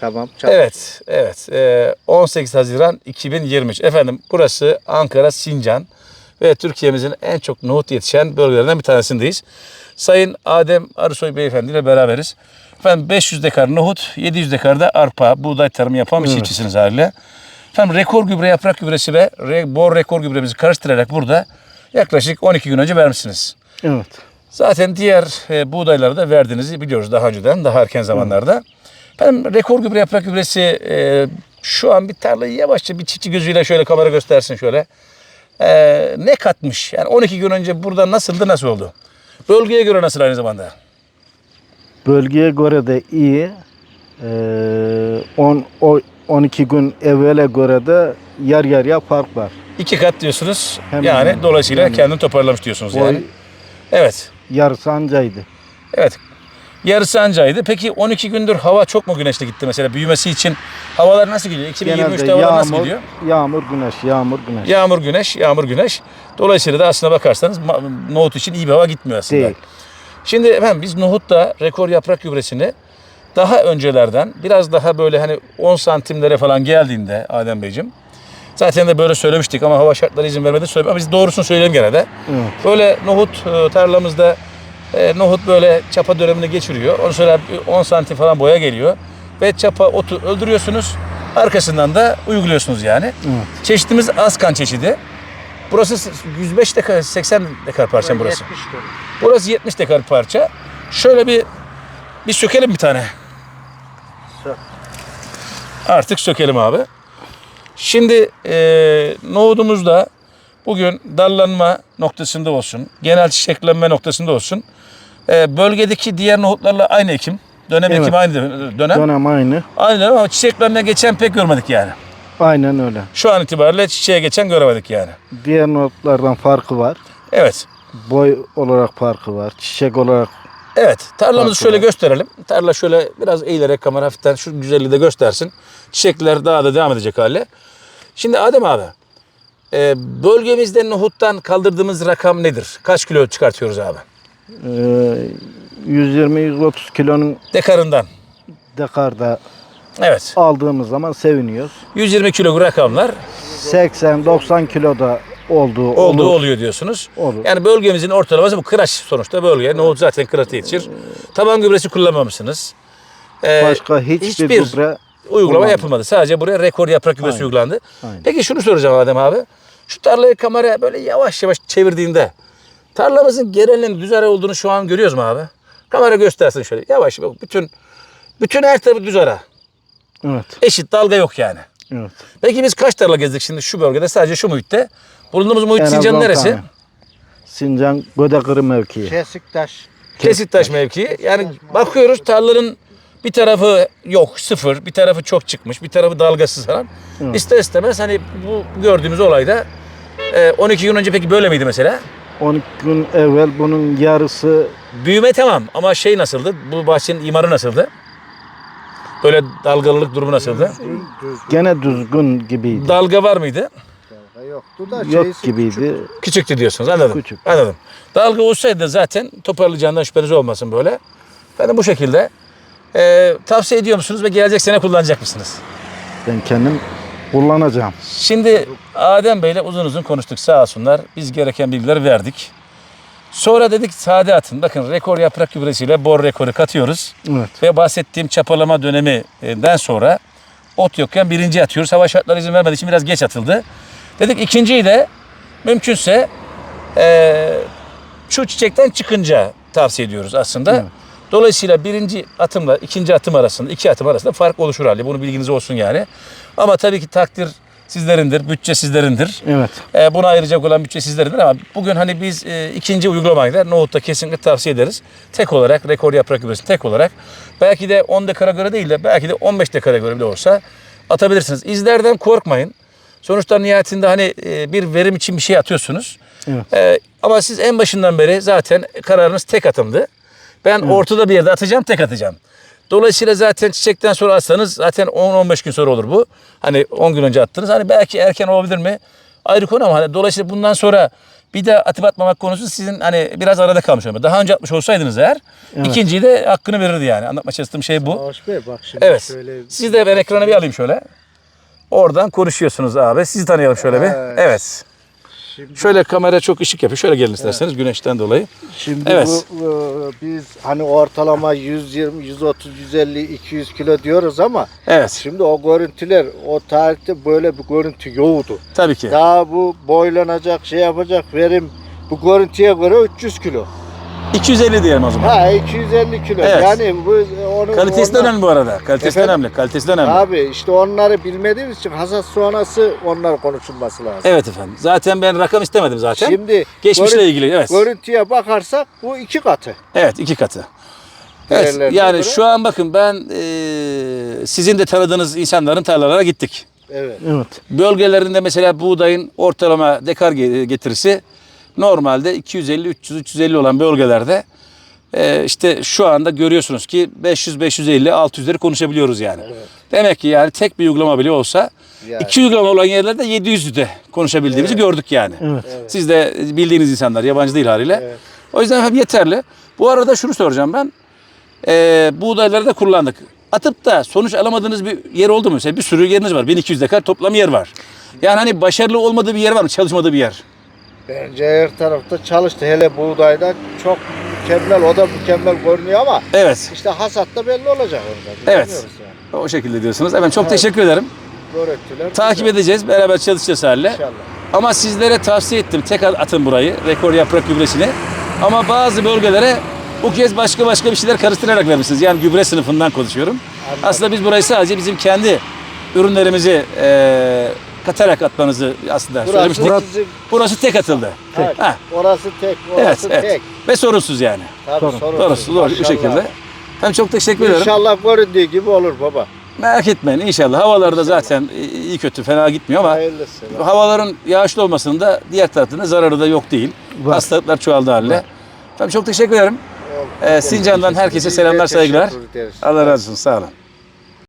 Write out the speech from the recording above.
Tamam. Çal. Evet, evet. Ee, 18 Haziran 2023. Efendim burası Ankara Sincan ve Türkiye'mizin en çok nohut yetişen bölgelerinden bir tanesindeyiz. Sayın Adem Arısoy Beyefendi ile beraberiz. Efendim 500 dekar nohut, 700 dekar da arpa, buğday tarımı yapan bir çiftçisiniz haliyle. Efendim rekor gübre, yaprak gübresi ve re, bor rekor gübremizi karıştırarak burada yaklaşık 12 gün önce vermişsiniz. Evet. Zaten diğer e, buğdayları da verdiğinizi biliyoruz daha önceden, daha erken zamanlarda. Efendim rekor gübre yaprak gübresi e, şu an bir tarlayı yavaşça bir çiftçi gözüyle şöyle kamera göstersin şöyle. E, ne katmış? Yani 12 gün önce burada nasıldı, nasıl oldu? Bölgeye göre nasıl aynı zamanda? Bölgeye göre de iyi. Ee, 10 o 12 gün evvele göre de yer yarıya fark var. İki kat diyorsunuz. Hemen yani hemen. dolayısıyla Yani. kendini toparlamış diyorsunuz Boy yani. Evet. yarısı ancaydı. Evet. Yarısı ancaydı. Peki 12 gündür hava çok mu güneşli gitti mesela büyümesi için? Havalar nasıl gidiyor? 2023'te Genelde havalar nasıl yağmur, gidiyor? yağmur, güneş, yağmur, güneş. Yağmur güneş, yağmur güneş. Dolayısıyla da aslına bakarsanız nohut için iyi bir hava gitmiyor aslında. Değil. Şimdi efendim biz nohutta rekor yaprak gübresini daha öncelerden biraz daha böyle hani 10 santimlere falan geldiğinde Adem Beyciğim zaten de böyle söylemiştik ama hava şartları izin vermedi ama biz doğrusunu söyleyelim gene de. Evet. Böyle nohut e, tarlamızda e, nohut böyle çapa dönemini geçiriyor. Ondan sonra bir 10 santim falan boya geliyor ve çapa otu öldürüyorsunuz. Arkasından da uyguluyorsunuz yani. Evet. Çeşitimiz Askan çeşidi. Burası 105 dekar, 80 dekar parça mı burası. Burası 70 dekar parça. Şöyle bir bir sökelim bir tane. Sök. Artık sökelim abi. Şimdi e, nohudumuz da bugün dallanma noktasında olsun, genel çiçeklenme noktasında olsun. E, bölgedeki diğer nohutlarla aynı ekim. Dönem Evet. ekim aynı dönem. Dönem aynı. Aynı dönem ama çiçeklenme geçen pek görmedik yani. Aynen öyle. Şu an itibariyle çiçeğe geçen göremedik yani. Diğer notlardan farkı var. Evet. Boy olarak farkı var. Çiçek olarak Evet, tarlamızı Farklı şöyle gösterelim. Tarla şöyle biraz eğilerek kamera hafiften şu güzelliği de göstersin. Çiçekler daha da devam edecek hale. Şimdi Adem abi, e, bölgemizde nohuttan kaldırdığımız rakam nedir? Kaç kilo çıkartıyoruz abi? e, 120-130 kilonun Dekarından. dekarda Evet. aldığımız zaman seviniyoruz. 120 kilo rakamlar 80-90 kiloda olduğu olduğu olur. oluyor diyorsunuz. Olur. Yani bölgemizin ortalaması bu kıraç sonuçta bölge. Nohut zaten kıraçta yetişir. Taban gübresi kullanmamışsınız. E, Başka hiçbir gübre uygulama Kullanmadı. yapılmadı. Sadece buraya rekor yaprak gübresi Aynen. uygulandı. Aynen. Peki şunu soracağım Adem abi. Şu tarlayı kameraya böyle yavaş yavaş çevirdiğinde tarlamızın genelinin düz ara olduğunu şu an görüyoruz mu abi? Kamera göstersin şöyle. Yavaş bak bütün bütün her tarafı düz ara. Evet. Eşit dalga yok yani. Evet. Peki biz kaç tarla gezdik şimdi şu bölgede sadece şu muhitte? Bulunduğumuz muhit En Sincan'ın 10 neresi? tane. Sincan Gödekırı mevkii. Kesiktaş. Kesittaş mevkii. Yani bakıyoruz tarlanın bir tarafı yok sıfır, bir tarafı çok çıkmış, bir tarafı dalgasız falan. Evet. İster istemez hani bu gördüğümüz olayda e, 12 gün önce peki böyle miydi mesela? 12 gün evvel bunun yarısı Büyüme tamam ama şey nasıldı? Bu bahçenin imarı nasıldı? Böyle dalgalılık durumu nasıldı? Düz gene düzgün gibiydi. Dalga var mıydı? dalga yoktu da Yok gibiydi. küçük. Küçüktü diyorsunuz anladım. Küçük. Anladım. Dalga olsaydı zaten toparlayacağından şüpheniz olmasın böyle. Ben de bu şekilde e, tavsiye ediyor musunuz ve gelecek sene kullanacak mısınız? Ben kendim kullanacağım. Şimdi Adem Bey'le uzun uzun konuştuk sağ olsunlar. Biz gereken bilgileri verdik. Sonra dedik sade atın. Bakın rekor yaprak gübresiyle bor rekoru katıyoruz. Evet. Ve bahsettiğim çapalama döneminden sonra ot yokken birinci atıyoruz. Hava şartları izin vermediği için biraz geç atıldı. Dedik ikinciyi de mümkünse eee, şu çiçekten çıkınca tavsiye ediyoruz aslında. Evet. Dolayısıyla birinci atımla ikinci atım arasında, iki atım arasında fark oluşur hali. Bunu bilginiz olsun yani. Ama tabii ki takdir sizlerindir, bütçe sizlerindir. Evet. E, buna ayıracak olan bütçe sizlerindir ama bugün hani biz e, ikinci uygulamayla nohutta kesinlikle tavsiye ederiz. Tek olarak rekor yaprak gübresi tek olarak belki de 10 dekara göre değil de belki de 15 dekara göre bile olsa atabilirsiniz. İzlerden korkmayın. Sonuçta nihayetinde hani e, bir verim için bir şey atıyorsunuz. Evet. E, ama siz en başından beri zaten kararınız tek atımdı. Ben ortada bir yerde atacağım, tek atacağım. Dolayısıyla zaten çiçekten sonra atsanız zaten 10-15 gün sonra olur bu. Hani 10 gün önce attınız. Hani belki erken olabilir mi? Ayrı konu ama hani dolayısıyla bundan sonra Bir de atıp atmamak konusu sizin hani biraz arada kalmış olma. Daha önce atmış olsaydınız eğer Evet. ikinciyi de hakkını verirdi yani. Anlatmak çalıştığım şey bu. Savaş Bey bak şimdi Evet. şöyle Siz de ben ekranı bir alayım şöyle. Oradan konuşuyorsunuz abi. Sizi tanıyalım şöyle bir. Evet. Evet. şimdi, Şöyle kamera çok ışık yapıyor. Şöyle gelin isterseniz güneşten dolayı. şimdi Evet. bu, bu, biz hani ortalama 120, 130, 150, 200 kilo diyoruz ama Evet. şimdi o görüntüler o tarihte böyle bir görüntü yoktu. Tabii ki. Daha bu boylanacak, şey yapacak verim bu görüntüye göre 300 kilo. 250 diyelim o zaman. Ha 250 kilo. Evet. Yani bu onu Kalitesi de onlar- önemli bu arada. Kalitesi de Efendim? önemli. Kalitesi de önemli. Abi işte onları bilmediğimiz için hasat sonrası onlar konuşulması lazım. Evet efendim. Zaten ben rakam istemedim zaten. Şimdi Geçmişle görün- ilgili evet. görüntüye bakarsak bu iki katı. Evet iki katı. Evet Değerlerine yani göre. şu an bakın ben eee, sizin de tanıdığınız insanların tarlalara gittik. Evet. Evet. Bölgelerinde mesela buğdayın ortalama dekar ge- getirisi normalde 250 300 350 olan bölgelerde eee, işte şu anda görüyorsunuz ki 500 550 600'leri konuşabiliyoruz yani. Evet. Demek ki yani tek bir uygulama bile olsa Yani. iki uygulama olan yerlerde 700'ü de konuşabildiğimizi gördük yani. Evet. Evet. Siz de bildiğiniz insanlar, yabancı değil haliyle. Evet. O yüzden hem yeterli. Bu arada şunu soracağım ben. Ee, buğdayları da kullandık. Atıp da sonuç alamadığınız bir yer oldu mu? Mesela bir sürü yeriniz var. 1200 dekar toplam yer var. Yani hani başarılı olmadığı bir yer var mı? Çalışmadığı bir yer. Bence her tarafta çalıştı. Hele buğdayda çok mükemmel. O da mükemmel görünüyor ama Evet. işte hasatta belli olacak orada. Evet. Yani. O şekilde diyorsunuz. Evet çok Evet. teşekkür ederim. Görüntüler Takip güzel. edeceğiz. Beraber çalışacağız haliyle. İnşallah. Ama sizlere tavsiye ettim. Tek atın burayı. Rekor yaprak gübresini. Ama bazı bölgelere bu kez başka başka bir şeyler karıştırarak vermişsiniz. Yani gübre sınıfından konuşuyorum. Anladım. Aslında biz burayı sadece bizim kendi ürünlerimizi eee katarak atmanızı aslında Burası söylemiştik. sizin Burası tek atıldı. Evet, Ha. orası tek, Evet, orası evet. tek. Ve sorunsuz yani. Tabii Sorun. sorunsuz. Sorunsuz doğru bu şekilde. Hem çok teşekkür ederim. İnşallah göründüğü gibi olur baba. Merak etmeyin inşallah. Havalarda zaten iyi kötü fena gitmiyor ama Hayırlısı. havaların yağışlı olmasının da diğer tarafında zararı da yok değil. Var. Hastalıklar çoğaldı haline. Efendim çok teşekkür ederim. Ee, Sincan'dan herkese selamlar, saygılar. Allah razı olsun. Sağ olun.